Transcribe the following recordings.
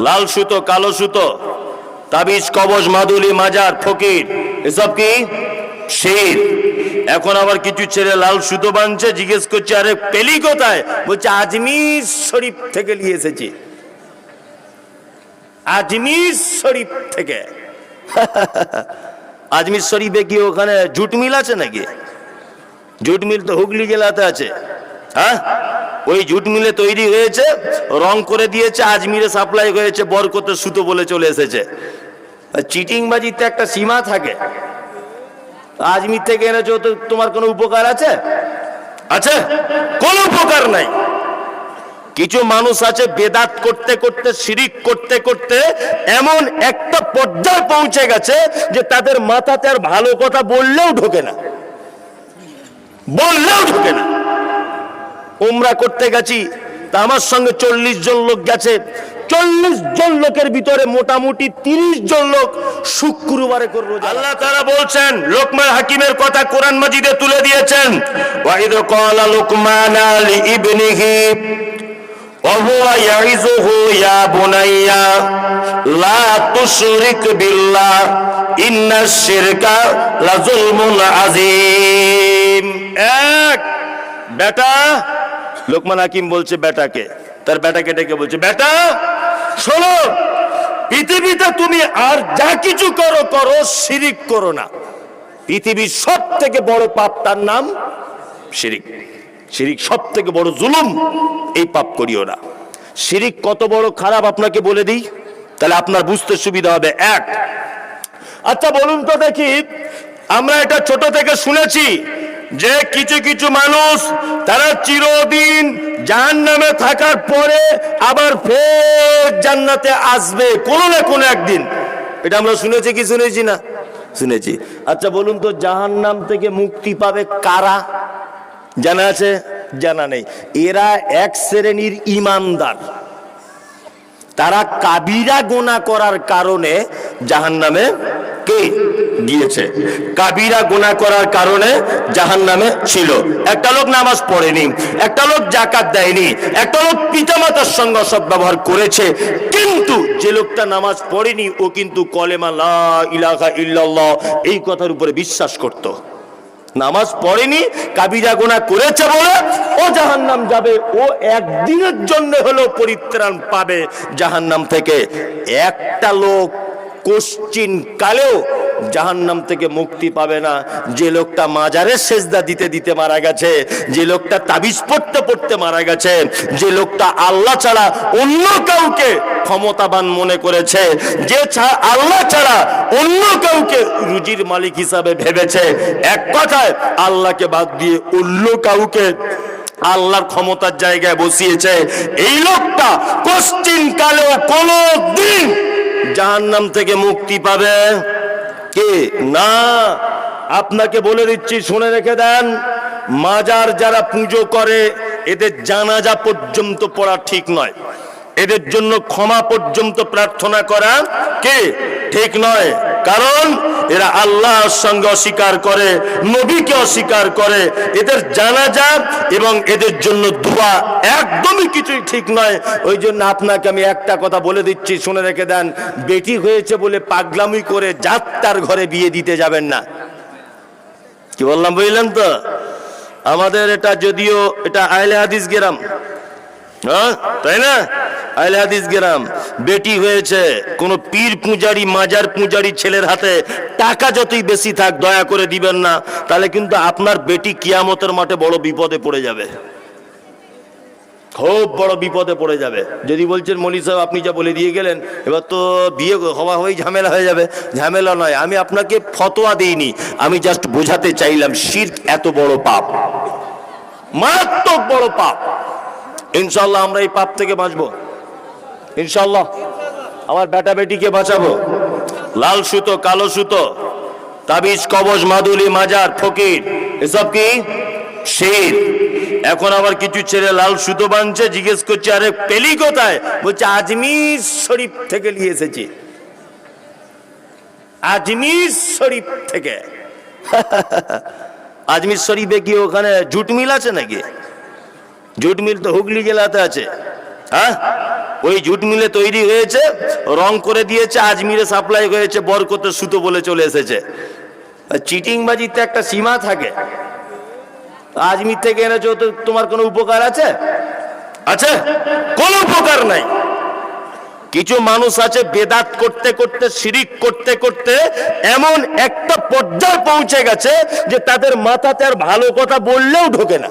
লাল সুতো, কালো সুতো, তাবিজ, কবজ, মাদুলি, মাজার, ফকির, এসব কি? শির এখন আবার কিছু ছেলে লাল সুতো বানছে, জিজ্ঞেস করছে, আরে পেলি কোথায়? বলছে, আজমির শরীফ থেকে নিয়ে এসেছি। আজমির শরীফ থেকে। আজমির শরীফে কি ওখানে জুট মিল আছে নাকি? জুট মিল তো হুগলি জেলাতে আছে। হ্যাঁ? ওই জুট মিলে তৈরি হয়েছে, রং করে দিয়েছে, আজমিরে সাপ্লাই হয়েছে, বরকতের সুতো বলে চলে এসেছে। চিটিংবাজিতে একটা সীমা থাকে। আজমির থেকে এনেছো তো তোমার কোনো উপকার আছে? আছে? কোনো উপকার নাই। কিছু মানুষ আছে বেদাত করতে করতে, শিরিক করতে করতে এমন একটা পর্যায়ে পৌঁছে গেছে যে তাদের মাথাতে আর ভালো কথা বললেও ঢোকে না। বললেও ঢোকে না। উমরা করতে গেছি তা আমার সঙ্গে চল্লিশ জন লোক গেছে চল্লিশ জন লোকের ভিতরে মোটামুটি তিরিশ জন লোক শুক্রবারে করবো আল্লাহ তারা বলছেন লোকমান হাকিমের কথা কোরআন মাজিদে তুলে দিয়েছেন ওয়াইদ ক্বালা লুকমান আলি ইবনিহি وهو يعظه يا بني لا تشرك بالله إن الشرك لظلم عظيم এক বেটা, লোকমান হাকিম বলছে বেটাকে, তার বেটাকে ডেকে বলছে, বেটা, শোনো, পৃথিবীতে তুমি আর যা কিছু করো করো, শিরিক করো না। পৃথিবীর সব থেকে বড় পাপ তার নাম শিরিক। শিরিক সব থেকে বড় জুলুম, এই পাপ করিও না। শিরিক কত বড় খারাপ আপনাকে বলে দিই, তাহলে আপনার বুঝতে সুবিধা হবে এক। আচ্ছা বলুন তো দেখি, আমরা এটা ছোট থেকে শুনেছি যে কিছু কিছু মানুষ তারা চিরদিন জাহান নামে থাকার পরে আবার ফের জান্নাতে আসবে কোনো না কোনো একদিন। এটা আমরা শুনেছি কি শুনেছি না? শুনেছি। আচ্ছা বলুন তো জাহান নাম থেকে মুক্তি পাবে কারা? জানা আছে? জানা নেই। এরা এক শ্রেণির ইমানদার। তারা কাবিরা গোনা করার কারণে জাহান নামে কে গিয়েছে কাবিরা গোনা করার কারণে জাহান নামে ছিল। একটা লোক নামাজ পড়েনি, একটা লোক জাকাত দেয়নি, একটা লোক পিতামাতার সঙ্গে সব ব্যবহার করেছে, কিন্তু যে লোকটা নামাজ পড়েনি, ও কিন্তু কলেমা লা ইলাহা ইল্লাল্লাহ এই কথার উপরে বিশ্বাস করতো। নামাজ পড়েনি, কাবিরা গোনা করেছে বলে ও জাহান্নাম যাবে, ও একদিনের জন্য হলেও পরিত্রাণ পাবে জাহান্নাম থেকে। একটা লোক কোশ্চিন কালেও জাহান্নাম থেকে মুক্তি পাবে না। যে লোকটা মাজারে সেজদা দিতে দিতে মারা গেছে, যে লোকটা তাবিজ পড়তে পড়তে মারা গেছে, যে লোকটা আল্লাহ ছাড়া অন্য কাউকে ক্ষমতাবান মনে করেছে, যে আল্লাহ ছাড়া অন্য কাউকে রুজির মালিক হিসাবে ভেবেছে। এক কথায়, আল্লাহকে বাদ দিয়ে অন্য কাউকে আল্লাহর ক্ষমতার জায়গায় বসিয়েছে। এই লোকটা পশ্চিম কালেও কোনো দিন জাহান্নাম থেকে মুক্তি পাবে। কে? না। আপনাকে বলে দিচ্ছি, শুনে রেখে দেন। মাজার যারা পুজো করে, এদের জানাজা পর্যন্ত পড়া ঠিক নয়। এদের জন্য ক্ষমা পর্যন্ত প্রার্থনা করা কে? ঠিক নয়। কারণ এরা আল্লাহর সঙ্গে অস্বীকার করে, নবীকে অস্বীকার করে। এদের জানাজা এবং এদের জন্য দোয়া একদমই কিছুই ঠিক নয়। ওই জন্য আপনাকে আমি একটা কথা বলে দিচ্ছি, শুনে রেখে দেন। বেটি হয়েছে বলে পাগলামি করে যাত্রার ঘরে বিয়ে দিতে যাবেন না। কি বললাম বুঝলেন তো? আমাদের এটা যদিও এটা আহলে হাদিস গেরাম। হ্যাঁ? তাই না? আহলে হাদিস গেরাম, বেটি হয়েছে, কোন পীর পূজারি, মাজার পূজারি ছেলের হাতে টাকা যতই বেশি থাক, দয়া করে দিবেন না, তাহলে কিন্তু আপনার বেটি কিয়ামতের মাঠে বড় বিপদে পড়ে যাবে। খুব বড় বিপদে পড়ে যাবে। যদি বলছেন, মলি সাহেব, আপনি যা বলে দিয়ে গেলেন, এবার তো বিয়ে হওয়া হয়ে ঝামেলা হয়ে যাবে। ঝামেলা নয়, আমি আপনাকে ফতোয়া দিইনি, আমি জাস্ট বোঝাতে চাইলাম, শির্ক এত বড় পাপ। মারাত্মক বড় পাপ। ইনশাল্লাহ আমরা এই পাপ থেকে বাঁচবো। ইনশাল্লাহ আমার বেটা বেটিকে বাঁচাবো। লাল সুতো, কালো সুতো, তাবিজ, কবজ, মাদুলি, মাজার, ফকির, এসব কি? শির। এখন আবার কিছু ছেলে লাল সুতো বানছে জিজ্ঞেস করছে, আরে পেলি কোথায়? বলছে, আজমির শরীফ থেকে নিয়ে এসেছি। আজমির শরীফ থেকে। আজমির শরীফে কি ওখানে জুট মিল আছে নাকি? জুট মিল তো হুগলি জেলাতে আছে। হ্যাঁ? ওই জুট মিলে তৈরি হয়েছে, রং করে দিয়েছে, আজমিরে সাপ্লাই হয়েছে বরকতের সুতো বলে চলে এসেছে। চিটিংবাজিতে একটা সীমা থাকে। আজমির থেকে এনেছো তো তোমার কোনো উপকার আছে? আছে? কোনো উপকার নাই। কিছু মানুষ আছে বেদাত করতে করতে, শিরিক করতে করতে এমন একটা পর্যায়ে পৌঁছে গেছে যে তাদের মাথাতে আর ভালো কথা বললেও ঢোকে না।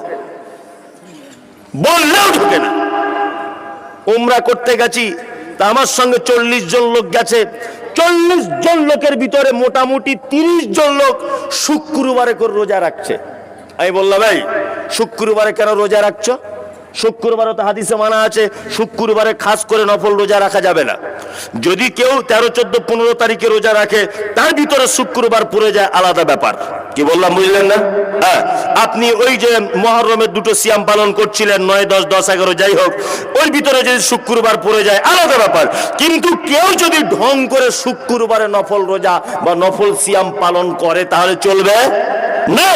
বললেও ঢুকে না। উমরা করতে গেছি, তা আমার সঙ্গে চল্লিশ জন লোক গেছে। চল্লিশ জন লোকের ভিতরে মোটামুটি তিরিশ জন লোক শুক্রবারে করে রোজা রাখছে। আমি বললাম ভাই শুক্রবারে কেন রোজা রাখছো? শুক্রবারে তো হাদিসে মানা আছে, শুক্রবারে খাস করে নফল রোজা রাখা যাবে না। যদি কেউ তেরো, চোদ্দ, পনেরো তারিখে রোজা রাখে, তার ভিতরে শুক্রবার পড়ে যায় আলাদা ব্যাপার। কি বললাম, বুঝলেন না? হ্যাঁ আপনি ওই যে মহরমের দুটো সিয়াম পালন করছিলেন, নয়, দশ দশ, এগারো, যাই হোক, ওই ভিতরে যদি শুক্রবার পড়ে যায়, আলাদা ব্যাপার। কিন্তু কেউ যদি ঢং করে শুক্রবারে নফল রোজা বা নফল সিয়াম পালন করে, তাহলে চলবে না।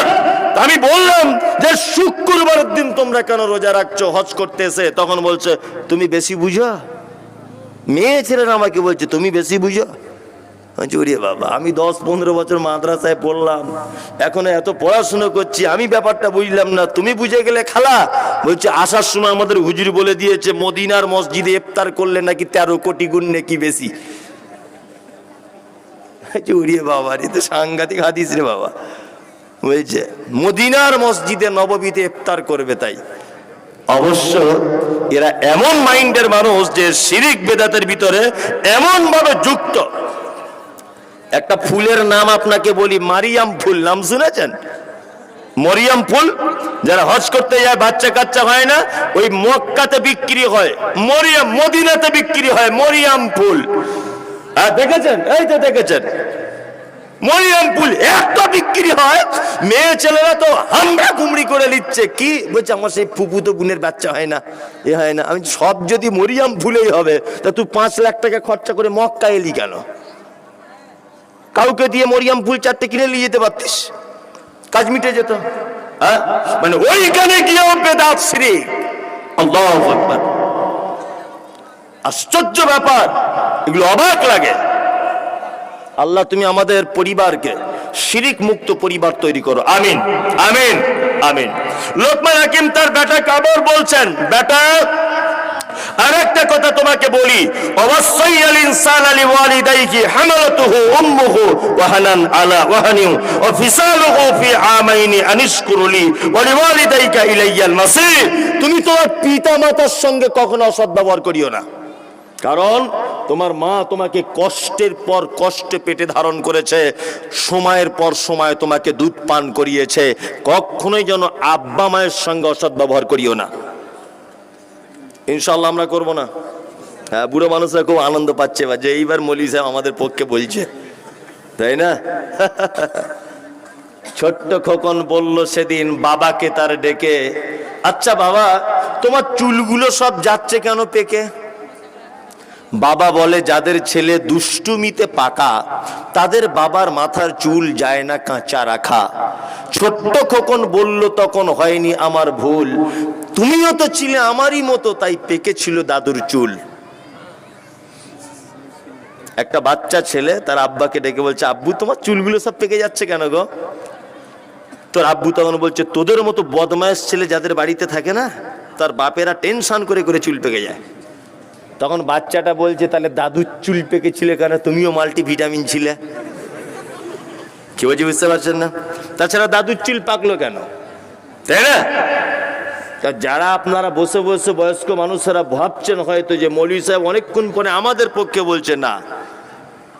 আমি বললাম যে শুক্রবারের দিন তোমরা কেন রোজা রাখছো? হজ করতে এসে? তখন বলছে, তুমি বেশি বুঝো? মেয়ে ছেলেরা আমাকে বলছে, তুমি বেশি বুঝো? ওরে বাবা, আমি দশ পনেরো বছর মাদ্রাসায় পড়লাম, এখনও এত পড়াশুনো করছি, আমি ব্যাপারটা বুঝলাম না, তুমি বুঝে গেলে খালা? বলছে, আসার সময় আমাদের হুজুর বলে দিয়েছে, মদিনার মসজিদে ইফতার করলে নাকি তেরো কোটি গুণ নাকি বেশি। ওরে বাবা রে তো সাংঘাতিক হাদিস রে বাবা। বলছে মদিনার মসজিদে নববীতে ইফতার করবে তাই। অবশ্য এরা এমন মাইন্ডের মানুষ যে শিরিক বেদাতের ভিতরে এমন ভাবে যুক্ত। একটা ফুলের নাম আপনাকে বলি, মারিয়াম ফুল, নাম শুনেছেন? মরিয়াম ফুল, যারা হজ করতে যায়, বাচ্চা কাচ্চা হয় না, ওই মক্কাতে বিক্রি হয় মরিয়াম মদিনাতে বিক্রি হয়, মরিয়াম ফুল। হ্যাঁ দেখেছেন? এই তো দেখেছেন। মরিয়াম ফুল এত বিক্রি হয়, মেয়ে ছেলেরা তো হামড়া কুমড়ি করে নিচ্ছে। কি? বলছে, আমার সেই ফুপু তো বোনের বাচ্চা হয় না, এ হয় না। আমি সব যদি মরিয়াম ফুলেই হবে, তা তুই পাঁচ লাখ টাকা খরচা করে মক্কা এলি কেন? কাউকে দিয়ে মরিয়াম ফুল চারটে কিনে নিয়ে যেতে পারতিস? কাজ মিটে যেত। হ্যাঁ? মানে ওইখানে গিয়েও বেদাত শ্রী। আল্লাহ আশ্চর্য ব্যাপার। এগুলো অবাক লাগে। আল্লাহ, তুমি আমাদের পরিবারকে শিরিক মুক্ত পরিবার তৈরি করো। আমিন। আমিন। আমিন। লোকমান হাকিম তার বেটা কাবর বলছেন, বেটা কথা তোমাকে বলি। অবশ্যই আল ইনসান ওয়াহানান আলা ওয়াহানিউ ফি আমাইনি আনিশকুরুলি ইলাইয়াল তুমি তোমার পিতা মাতার সঙ্গে কখনো অসৎ ব্যবহার করিও না। কারণ তোমার মা তোমাকে কষ্টের পর কষ্টে পেটে ধারণ করেছে, সময়ের পর সময় তোমাকে দুধ পান করিয়েছে। কখনোই যেন আব্বা মায়ের সঙ্গে অসৎ ব্যবহার করিও না। ইনশাল্লাহ আমরা করব না। হ্যাঁ বুড়ো মানুষরা খুব আনন্দ পাচ্ছে, বা যে এইবার মলি সাহেব আমাদের পক্ষে বলছে। তাই না? ছোট্ট খোকন বলল সেদিন বাবাকে তার ডেকে আচ্ছা বাবা, তোমার চুলগুলো সব যাচ্ছে কেন পেকে? বাবা বলে, যাদের ছেলে দুষ্টুমিতে পাকা, তাদের বাবার মাথার চুল যায় না কাঁচা রাখা। ছোট্ট খোকন বলল, তখন হয়নি আমার ভুল। তুমিও তো ছিলে আমারই মতো, তাই পেকে ছিল দাদুর চুল। একটা বাচ্চা ছেলে, তার আব্বাকে ডেকে বলছে, আব্বু, তোমার চুলগুলো সব পেকে যাচ্ছে কেন গো? তোর আব্বু তখন বলছে, তোদের মতো বদমায়েশ ছেলে যাদের বাড়িতে থাকে না, তার বাপেরা টেনশন করে করে চুল পেকে যায়। তখন বাচ্চাটা বলছে, তাহলে দাদুর চুল পেকেছিলে কেন? তুমিও মাল্টি ভিটামিন ছিলে। কি বলছি, বুঝতে পারছেন না? তাছাড়া দাদুর চুল পাকলো কেন? তাই না? তা যারা আপনারা বসে বসে বয়স্ক মানুষেরা ভাবছেন হয়তো যে মৌলী সাহেব অনেকক্ষণ পরে আমাদের পক্ষে বলছে, না,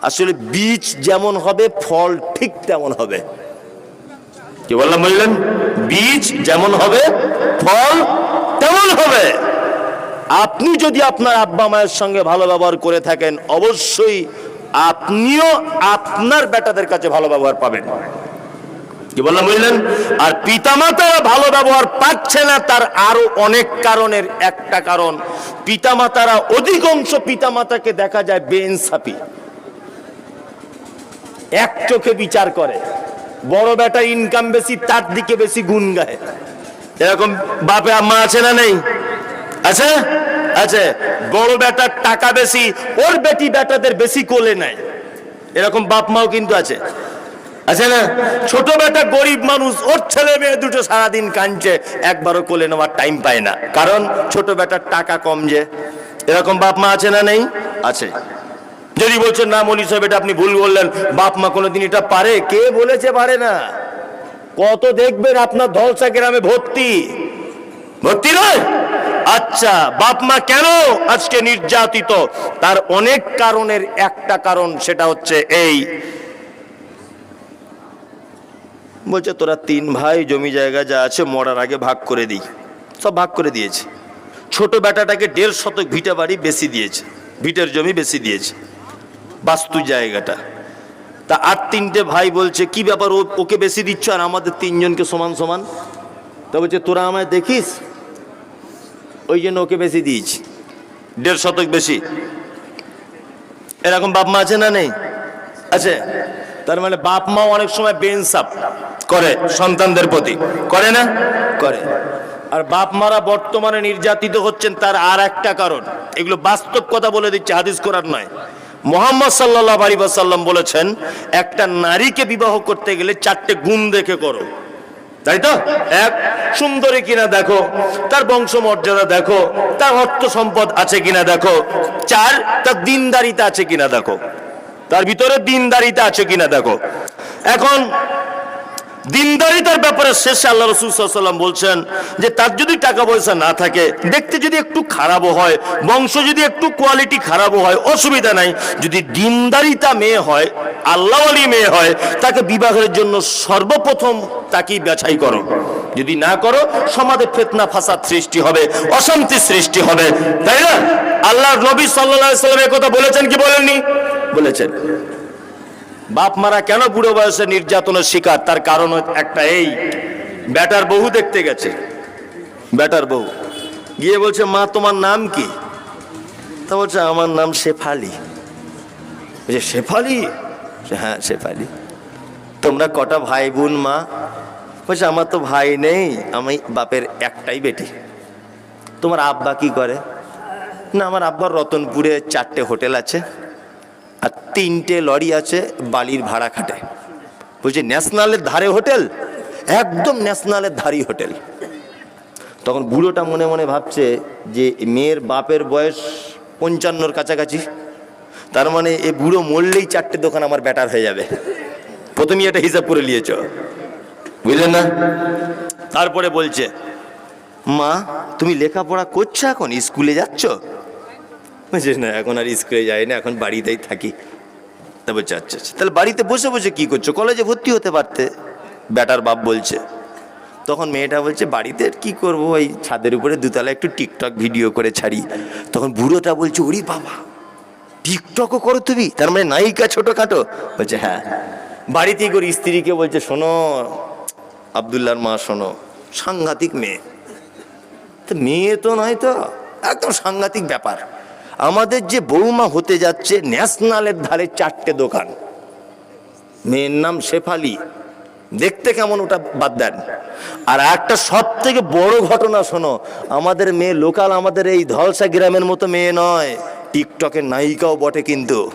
আসলে বীজ যেমন হবে, ফল ঠিক তেমন হবে। কি বললাম, বললেন? বীজ যেমন হবে, ফল তেমন হবে। আপনি যদি আপনার আব্বা মায়ের সঙ্গে ভালো ব্যবহার করে থাকেন, অবশ্যই আপনিও আপনার বেটাদের কাছে ভালো ব্যবহার পাবেন। কি বললাম, বুঝলেন? আর পিতামাতারা ভালো ব্যবহার পাচ্ছে না, তার আরও অনেক কারণের একটা কারণ। পিতামাতারা অধিকাংশ পিতামাতাকে দেখা যায় বেইনসাফি। এক চোখে বিচার করে। বড় বেটা ইনকাম বেশি, তার দিকে বেশি গুণ গায়। এরকম বাপে আম্মা আছে না নেই? আছে? আছে। বড় বেটার টাকা বেশি, ওর বেটি বেটাদের বেশি কোলে নেয় এরকম বাপ মাও কিন্তু আছে। আছে না? ছোট বেটা গরিব মানুষ, ওর ছেলে মেয়ে দুটো সারাদিন কাঁদছে, একবারও কোলে নেওয়ার টাইম পায় না। কারণ ছোট বেটার টাকা কম যে। এরকম বাপ মা আছে না নেই? আছে। যদি বলছেন, না মনি সাহেব, এটা আপনি ভুল বললেন। বাপ মা কোনোদিন এটা পারে? কে বলেছে পারে না? কত দেখবেন আপনার ধলসা গ্রামে ভর্তি ভর্তি নয়? আচ্ছা বাপ মা কেন আজকে নির্যাতিত? তার অনেক কারণের একটা কারণ, সেটা হচ্ছে এই। বলছে, তোরা তিন ভাই, জমি জায়গা যা আছে, মরার আগে ভাগ করে দিই। সব ভাগ করে দিয়েছে। ছোট বেটাটাকে দেড় শতক ভিটা বাড়ি বেশি দিয়েছে, ভিটের জমি বেশি দিয়েছে, বাস্তু জায়গাটা। তা আর তিনটে ভাই বলছে, কি ব্যাপার ওকে বেশি দিচ্ছ আর আমাদের তিনজনকে সমান সমান? তা বলছে, তোরা আমায় দেখিস? ওই জন্য ওকে বেশি দিয়েছি। দেড় শতক বেশি। এরকম বাপ মা আছে না নেই? আছে? তার মানে বাপ মা অনেক সময় বেনসাপ করে সন্তানদের প্রতি। করে না? করে। আর বাপ মারা বর্তমানে নির্যাতিত হচ্ছেন তার আর একটা কারণ। এগুলো বাস্তব কথা বলে দিচ্ছে হাদিস করার নয়। মোহাম্মদ সাল্লাহ আলী সাল্লাম বলেছেন, একটা নারীকে বিবাহ করতে গেলে চারটে গুণ দেখে করো। তাই তো? এক সুন্দরী কিনা দেখো, তার বংশ মর্যাদা দেখো, তার অর্থ সম্পদ আছে কিনা দেখো, চার, তার দিনদারিতা আছে কিনা দেখো, তার ভিতরে দিনদারিতা আছে কিনা দেখো। এখন দিনদারিতার ব্যাপারে শেষে আল্লাহ রসুল সাল্লাম বলছেন যে তার যদি টাকা পয়সা না থাকে, দেখতে যদি একটু খারাপও হয়, বংশ যদি একটু কোয়ালিটি খারাপও হয়, অসুবিধা নাই। যদি দিনদারিতা মেয়ে হয়, আল্লাহওয়ালি মেয়ে হয়, তাকে বিবাহের জন্য সর্বপ্রথম তাকেই বাছাই করো। যদি না করো, সমাজে ফেতনা, ফাসাদ সৃষ্টি হবে, অশান্তি সৃষ্টি হবে। তাই না? আল্লাহ নবী সাল্লাহ সাল্লাম কথা বলেছেন কি বলেননি? বলেছেন। বাপ মারা কেন বুড়ো বয়সে নির্যাতনের শিকার? তার কারণ একটা এই বেটার বহু দেখতে গেছে। বেটার বহু গিয়ে বলছে, মা, তোমার নাম কি? তা বলছে, আমার নাম শেফালি। বলছে, শেফালি? হ্যাঁ শেফালি। তোমরা কটা ভাই বোন মা? বলছে, আমার তো ভাই নেই, আমি বাপের একটাই বেটি। তোমার আব্বা কি করে? না, আমার আব্বার রতনপুরে চারটে হোটেল আছে। আর তিনটে লরি আছে বালির ভাড়া খাটে। বলছি ন্যাশনালের ধারে হোটেল, একদম ন্যাশনালের ধারি হোটেল। তখন বুড়োটা মনে মনে ভাবছে যে মেয়ের বাপের বয়স পঞ্চান্নর কাছাকাছি। তার মানে এ বুড়ো মরলেই চারটে দোকান আমার ব্যাটার হয়ে যাবে। প্রথমেই এটা হিসাব করে নিয়েছ। বুঝলেন না? তারপরে বলছে, মা, তুমি লেখাপড়া করছ এখন? স্কুলে যাচ্ছ? বলছে না, এখন আর স্কুলে যাই না, এখন বাড়িতেই থাকি। তা বলছে আচ্ছা আচ্ছা তাহলে বাড়িতে বসে বসে কি করছ? কলেজে ভর্তি হতে পারতে, ব্যাটার বাপ বলছে। তখন মেয়েটা বলছে, বাড়িতে কি করব? ওই ছাদের উপরে দুতলা একটু টিকটক ভিডিও করে ছাড়ি। তখন বুড়োটা বলছে, ওরে বাবা, টিকটকও করো তুমি? তার মানে নায়িকা ছোটখাটো? বলছে হ্যাঁ। বাড়িতেই করে স্ত্রীকে বলছে, শোনো, আবদুল্লার মা, শোনো, সাংঘাতিক মেয়ে। তো মেয়ে তো নয় তো, একদম সাংঘাতিক ব্যাপার। আমাদের যে বৌমা হতে যাচ্ছে ন্যাশনালের ধারে চারটে দোকান। মেয়ের নাম শেফালি। দেখতে কেমন ওটা বাদ দেন। আর একটা সব থেকে বড় ঘটনা শোনো, আমাদের মেয়ে লোকাল আমাদের এই ধলসা গ্রামের মতো মেয়ে নয়, টিকটকের নায়িকাও বটে কিন্তু।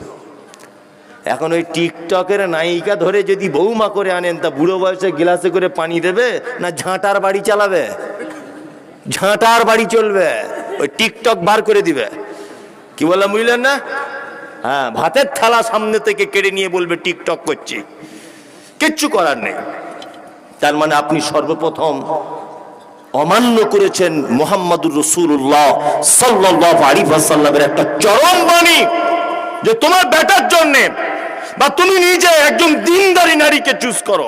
এখন ওই টিকটকের নায়িকা ধরে যদি বৌমা করে আনেন, তা বুড়ো বয়সে গ্লাসে করে পানি দেবে না ঝাঁটার বাড়ি চালাবে? ঝাঁটার বাড়ি চলবে, ওই টিকটক বার করে দিবে। কি বললাম বুঝলেন না? হ্যাঁ ভাতের থালা সামনে থেকে কেড়ে নিয়ে বলবে, টিকটক করছি। কিচ্ছু করার নেই। তার মানে আপনি সর্বপ্রথম অমান্য করেছেন মোহাম্মদুর রসুল্লাহ সাল্লাহ আলী সাল্লামের একটা চরম বাণী যে তোমার বেটার জন্য বা তুমি নিজে একজন দিনদারি নারীকে চুজ করো।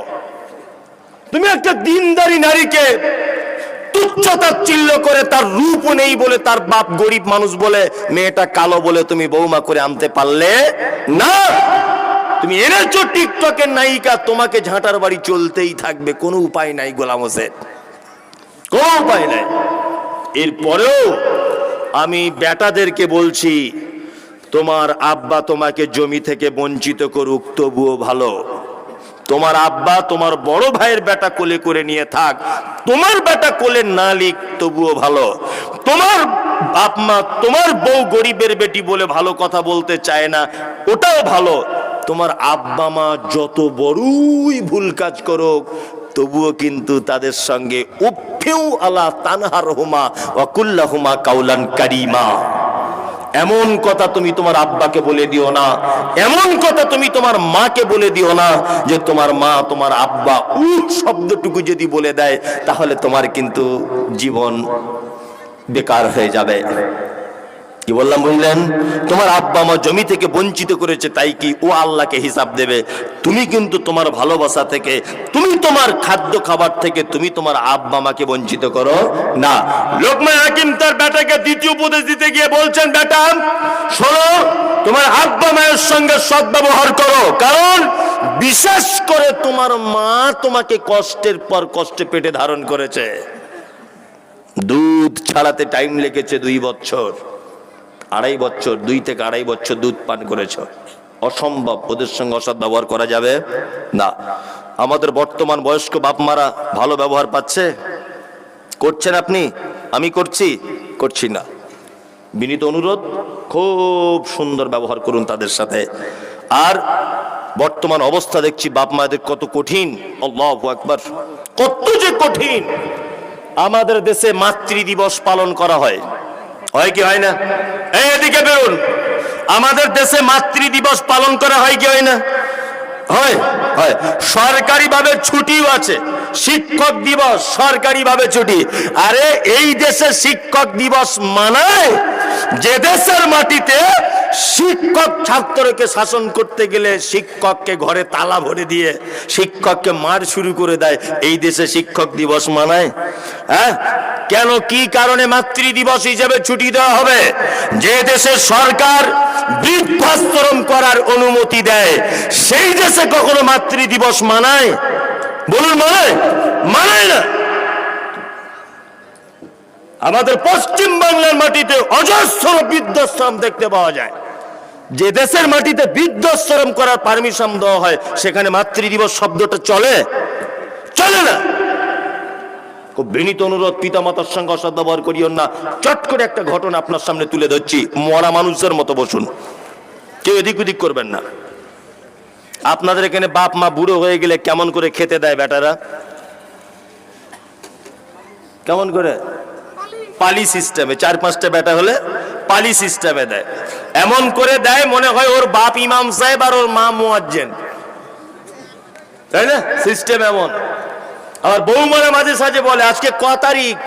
তুমি একটা দিনদারি নারীকে তুচ্ছতাচ্ছিল্য করে তার রূপ নেই বলে তার বাপ গরিব মানুষ বলে, মেয়েটা কালো বলে তুমি বৌমা করে আনতে পারলে না। তুমি এনেছো টিকটকের নায়িকা, তোমাকে ঝাঁটার বাড়ি চলতেই থাকবে। কোনো উপায় নাই গোলাম হোসেন। কোনো উপায় নাই। এরপরেও আমি বেটাদেরকে বলছি, তোমার আব্বা তোমাকে জমি থেকে বঞ্চিত করুক, তবুও ভালো। তোমার আব্বা, তোমার বড় ভাইয়ের বেটা কোলে করে নিয়ে থাক। তোমার বেটা কোলে না লিখ তবুও ভালো। তোমার বাপ মা, তোমার বউ গরিবের বেটি বলে ভালো কথা বলতে চায় না, ওটাও ভালো। তোমার আব্বা মা যত বড়ই ভুল কাজ করুক, তবুও কিন্তু তাদের সঙ্গে উফেউ আলা তানহার হুমা ওয়াকুল্লা হুমা কাউলান কারিমা। এমন কথা তুমি তোমার আব্বাকে বলে দিও না। এমন কথা তুমি তোমার মাকে বলে দিও না যে তোমার মা, তোমার আব্বা উ শব্দটুকু যদি বলে দেয়, তাহলে তোমার কিন্তু জীবন বেকার হয়ে যাবে। কি বললাম বুঝলেন? তোমার আব্বা মা জমি থেকে বঞ্চিত করেছে, তাই কি ও আল্লাহকে হিসাব দেবে? তুমি কিন্তু তোমার ভালোবাসা থেকে, তুমি তোমার খাদ্য খাবার থেকে তুমি তোমার আব্বা মাকে বঞ্চিত করো না। লোকমান হাকিম তার বেটাকে দ্বিতীয় উপদেশ দিতে গিয়ে বলছেন, বেটা, শোনো, তোমার আব্বা মায়ের সঙ্গে সদ্ব্যবহার করো। কারণ বিশেষ করে তোমার মা তোমাকে কষ্টের পর কষ্টে পেটে ধারণ করেছে। দুধ ছাড়াতে টাইম লেগেছে দুই বছর। আড়াই বছর, দুই থেকে আড়াই বছর দুধ পান করেছ। অসম্ভব, ওদের সঙ্গে অসৎ ব্যবহার করা যাবে? না। আমাদের বর্তমান বয়স্ক বাপ মারা ভালো ব্যবহার পাচ্ছে? করছেন আপনি? আমি করছি? করছি না। বিনীত অনুরোধ, খুব সুন্দর ব্যবহার করুন তাদের সাথে। আর বর্তমান অবস্থা দেখছি বাপ মায়েদের কত কঠিন। একবার কত যে কঠিন! আমাদের দেশে মাতৃ দিবস পালন করা হয়। হয় কি হয় না? এদিকে বেরুন। আমাদের দেশে মাতৃ দিবস পালন করা হয় কি হয় না? হয় হয়। সরকারি ভাবে ছুটিও আছে। শিক্ষক দিবস সরকারি ভাবে ছুটি। আরে, এই দেশে শিক্ষক দিবস মানায় যে দেশের মাটিতে শিক্ষক ছাত্রকে শাসন করতে গেলে শিক্ষককে ঘরে তালা ভরে দিয়ে শিক্ষককে মার শুরু করে দেয়। এই দেশে শিক্ষক দিবস মানায়? হ্যাঁ? কেন কি কারণে মাতৃ দিবস হিসেবে ছুটি দেওয়া হবে? যে দেশের সরকার বৃদ্ধাশ্রম করার অনুমতি দেয়, সেই দেশে কখনো মাতৃ দিবস মানায়? বলুন, মানায়? মানায় না। আমাদের পশ্চিম বাংলার মাটিতে অজস্র বৃদ্ধাশ্রম দেখতে পাওয়া যায়। যে দেশের মাটিতে বৃদ্ধাশ্রম করার পারমিশন দেওয়া হয়, সেখানে মাতৃদিবস শব্দটা চলে। চলে না। খুব বিনীত অনুরোধ পিতা মাতার সঙ্গে অসৎ ব্যবহার করিও না। চট করে একটা ঘটনা আপনার সামনে তুলে ধরছি। মরা মানুষের মতো বসুন। কেউ এদিক ওদিক করবেন না। আপনাদের এখানে বাপ, মা বুড়ো হয়ে গেলে কেমন করে খেতে দেয় বেটারা? কেমন করে? পালি সিস্টেমে চার পাঁচটা বেটা হলে পালি সিস্টেমে দেয়। এমন করে দেয় মনে হয় ওর বাপ ইমাম সাহেব আর ওর মা মুয়াজ্জেন। তাই না? সিস্টেম এমন। আবার বৌমারা মাঝে সাঝে বলে, আজকে ক তারিখ?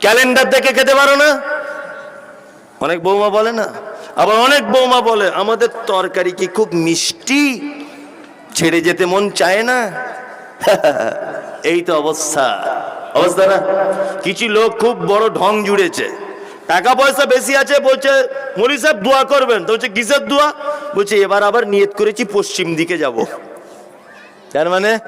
ক্যালেন্ডার দেখে খেতে পারো না? অনেক বৌমা বলে না? আবার অনেক বৌমা বলে, আমাদের তরকারি কি খুব মিষ্টি? ছেড়ে যেতে মন চায় না? এই তো অবস্থা। অবস্থা না? কিছু লোক খুব বড় ঢং জুড়েছে। টাকা পয়সা বেশি আছে, বলছে মলি সাহেব, দোয়া করবেন। তো বলছে, কিসের দোয়া? বলছে, এবার আবার নিয়ত করেছি, পশ্চিম দিকে যাব। তার মানে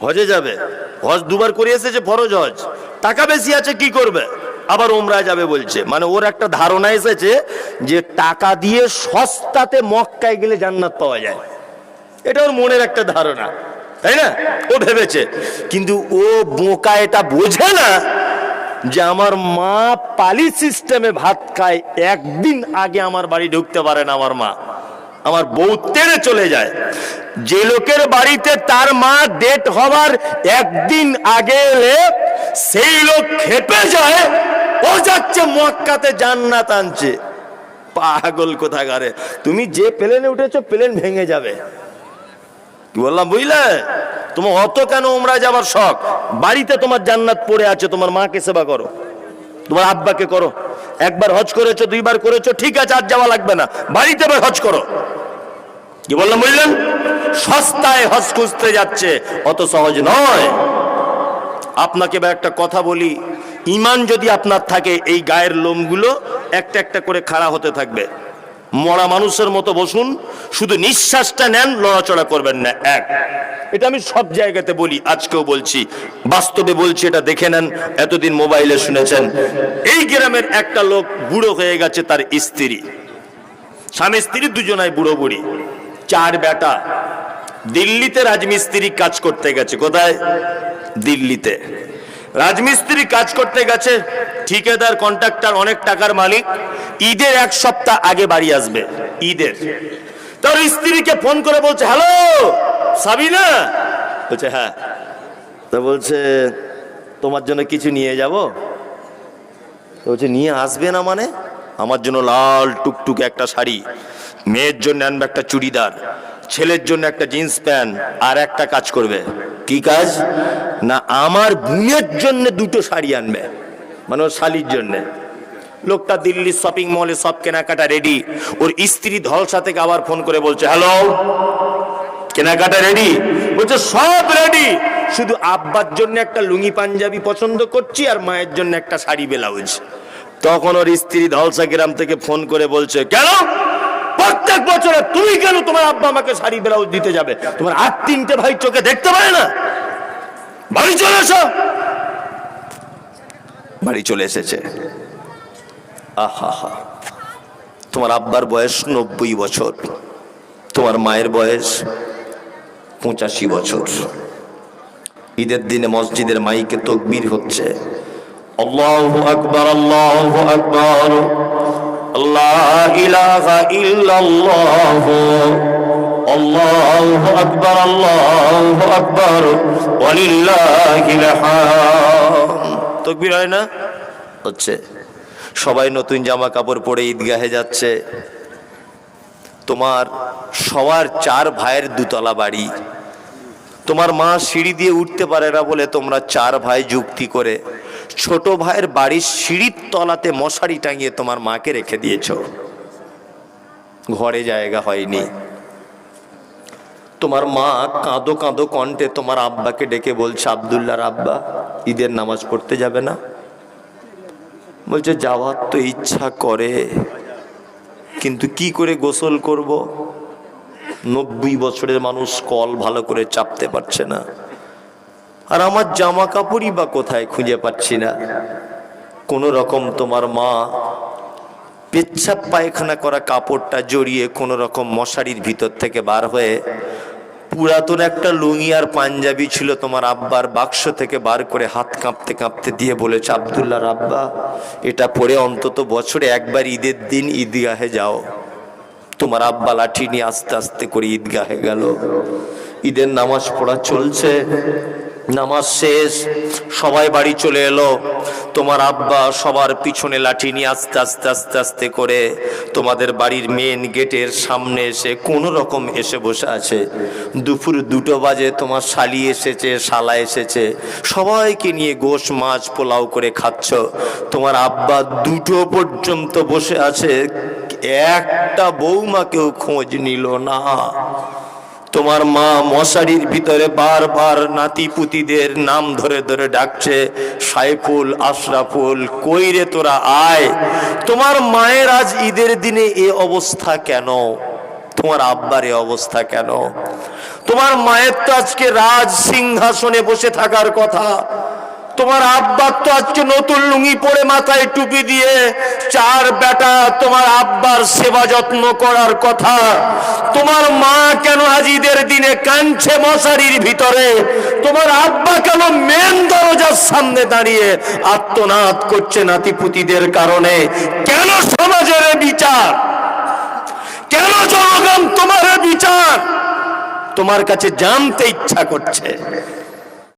হজে যাবে। হজ দুবার করে এসেছে, ফরজ হজ। টাকা বেশি আছে, কি করবে? আবার ওমরা যাবে, বলছে। মানে ওর একটা ধারণা এসেছে যে, টাকা দিয়ে সস্তাতে মক্কায় গেলে জান্নাত পাওয়া যায়। এটা ওর মনের একটা ধারণা। তাই না? ও ভেবেছে। কিন্তু ও বোকা এটা বোঝে না। যে আমার মা পালি সিস্টেমে ভাত খায়, একদিন আগে আমার বাড়ি ঢুকতে পারে না আমার মা। আমার বউ তেড়ে চলে যায়। যে লোকের বাড়িতে তার মা ডেট হবার একদিন আগে এলে, সেই লোক খেপে যায়, ও যাচ্ছে মক্কাতে জান্নাত আনছে। পাগল কোথাকারে। তুমি যে প্লেনে উঠেছো, প্লেন ভেঙে যাবে। কি বললাম, বুঝলে? তোমার অত কেন উমরা যাবার শখ? বাড়িতে তোমার জান্নাত পড়ে আছে, তোমার মাকে সেবা করো। তোমার আব্বাকে করো। একবার হজ করেছ, দুইবার করেছ, ঠিক আছে, আর যাওয়া লাগবে না। বাড়িতে এবার হজ করো। কি বললাম, বুঝলেন? সস্তায় হজ খুঁজতে যাচ্ছে, অত সহজ নয়। আপনাকে এবার একটা কথা বলি ইমান যদি আপনার থাকে, এই গায়ের লোমগুলো একটা একটা করে খাড়া হতে থাকবে। মরা মানুষের মতো বসুন, শুধু নিঃশ্বাসটা নেন, লড়াচড়া করবেন না, এক। এটা আমি সব জায়গাতে বলি, আজকেও বলছি। বাস্তবে বলছি, এটা দেখে নেন, এতদিন মোবাইলে শুনেছেন। এই গ্রামের একটা লোক বুড়ো হয়ে গেছে, তার স্ত্রী। স্বামী স্ত্রী দুজনাই বুড়ো বুড়ি। চার বেটা। দিল্লিতে রাজমিস্ত্রি কাজ করতে গেছে, কোথায়? দিল্লিতে। রাজমিস্ত্রি কাজ করতে গেছে, ঠিকাদার কন্ট্রাক্টর অনেক টাকার মালিক। ঈদের এক সপ্তাহ আগে বাড়ি আসবে, ঈদের। তার স্ত্রীকে ফোন করে বলছে হ্যালো সাবিনা? বলছে হ্যাঁ। তা বলছে, তোমার জন্য কিছু নিয়ে যাব? বলছে, নিয়ে আসবে না মানে? আমার জন্য লাল টুকটুক একটা শাড়ি, মেয়ের জন্য আনবে একটা চুড়িদার, ছেলের জন্য একটা জিন্স প্যান্ট, আর একটা কাজ করবে। কি কাজ? না আমার বোনের জন্য দুটো শাড়ি আনবে মানে ওর শালির জন্যে। লোকটা দিল্লির শপিং মলে সব কেনাকাটা রেডি ওর স্ত্রী ধলসা থেকে আবার ফোন করে বলছে হ্যালো কেনাকাটা রেডি বলছে, সব রেডি শুধু আব্বার জন্য একটা লুঙ্গি পাঞ্জাবি পছন্দ করছি আর মায়ের জন্য একটা শাড়ি ব্লাউজ। তখন ওর স্ত্রী ধলসা গ্রাম থেকে ফোন করে বলছে, কেন? প্রত্যেক বছরে তুমি কেন তোমার আব্বা আমাকে শাড়ি ব্লাউজ দিতে যাবে? তোমার আর তিনটে ভাই চোখে দেখতে পারে না? বাড়ি চলে এসো। বাড়ি চলে এসেছে। আহা হা তোমার আব্বার বয়স নব্বই বছর। তোমার মায়ের বয়স পঁচাশি বছর। ঈদের দিনে মসজিদের মাইকে তকবীর হচ্ছে। আল্লাহ আল্লাহ আকবর। আল্লাহ আল্লাহু আকবার আল্লাহু আকবার ওয়ালিল্লাহিল হামদ তকবীর হয় সবাই নতুন জামা কাপড় পরে ঈদগাহে যাচ্ছে। তোমার সবার চার ভাইয়ের দুতলা বাড়ি। তোমার মা সিঁড়ি দিয়ে উঠতে পারে না বলে তোমরা চার ভাই যুক্তি করে। ছোট ভাইয়ের বাড়ির সিঁড়ির তলাতে মশারি টাঙিয়ে তোমার মাকে রেখে দিয়েছ। ঘরে জায়গা হয়নি। তোমার মা কাঁদো কাঁদো কণ্ঠে তোমার আব্বাকে ডেকে বলছে আবদুল্লার আব্বা, ঈদের নামাজ পড়তে যাবে না? বলছে, যাওয়ার তো ইচ্ছা করে, কিন্তু কি করে গোসল করব? নব্বই বছরের মানুষ কল ভালো করে চাপতে পারছে না। আর আমার জামা কাপড়ই বা কোথায় খুঁজে পাচ্ছি না। কোনো রকম তোমার মা পেচ্ছাপ পায়খানা করা কাপড়টা জড়িয়ে কোনো রকম মশারির ভিতর থেকে বার হয়ে পুরাতন একটা লুঙ্গি আর পাঞ্জাবি ছিল তোমার আব্বার বাক্স থেকে বার করে হাত কাঁপতে কাঁপতে দিয়ে বলেছে, আবদুল্লাহ আব্বা এটা পরে অন্তত বছরে একবার ঈদের দিন ঈদগাহে যাও। তোমার আব্বা লাঠি নিয়ে আস্তে আস্তে করে ঈদগাহে গেল। ঈদের নামাজ পড়া চলছে। নামাজ শেষ, সবাই বাড়ি চলে এলো। তোমার আব্বা সবার পিছনে লাঠি নিয়ে আস্তে আস্তে আস্তে আস্তে করে তোমাদের বাড়ির মেন গেটের সামনে এসে কোনো রকম এসে বসে আছে। দুপুর দুটো বাজে, তোমার শালি এসেছে, শালা এসেছে। সবাইকে নিয়ে গোশ, মাছ, পোলাও করে খাচ্ছ। তোমার আব্বা দুটো পর্যন্ত বসে আছে, একটা বৌমাকেও খোঁজ নিল না। তোমার মা মশারির ভিতরে বারবার নাতি পুতিদের নাম ধরে ধরে ডাকছে, সাইফুল, আশরাফুল কইরে তোরা? আয়। তোমার মায়ের আজ ঈদের দিনে এ অবস্থা কেন? তোমার আব্বার এ অবস্থা কেন? তোমার মায়ের তো আজকে রাজ সিংহাসনে বসে থাকার কথা। তোমার আব্বার তো আজকে নতুন লুঙ্গি পরে মাথায় টুপি দিয়ে, চার বেটা তোমার আব্বার সেবা যত্ন করার কথা। তোমার মা কেন হাজিদের দিনে কাঞ্ছে মশারির ভিতরে? তোমার আব্বা কেন মেন দরজার সামনে দাঁড়িয়ে আত্মনাদ করছে নাতিপুতিদের কারণে? কেন সমাজের বিচার? কেন জনগণ তোমার বিচার? তোমার কাছে জানতে ইচ্ছা করছে।